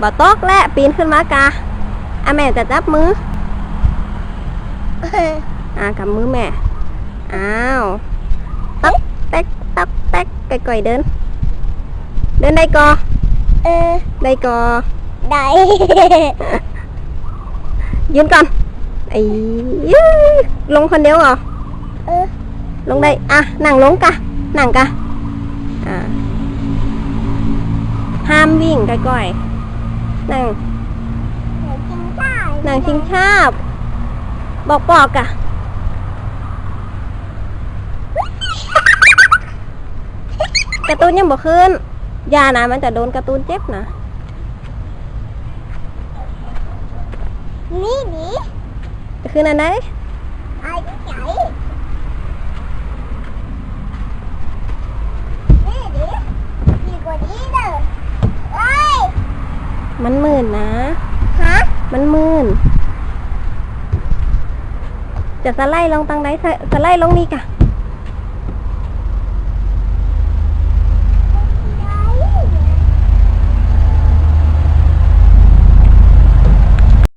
บ่ตกและปีนขึ้นมากะอะแม่จะจับมืออะกับมือแม่ อ้าวตักแตกตักแตกก่อยๆเดิน เดินได้กอเออได้กอได้ยืนก่อนไอ้ยื้อลงคนเดียวเหรอเออลงได้อะนั่งลงกะนั่งกะอ่าห้ามวิ่งก่อยๆ นั่งเดี๋ยวกินได้นั่งชิงชาบ บอกปอกกะการ์ตูนยังบอกขึ้นอยานะมันจะโดนการ์ตูนเจ็บนะนี่นี่จะขึ้นอันไหน ไอ้ที่ไหนนี่ดิดีกว่านี้เด้อเอ้ย มันหมื่นนะ ฮะ มันหมื่นจะสไลด์ลงตังไหนสสไลด์ลงนี่กะ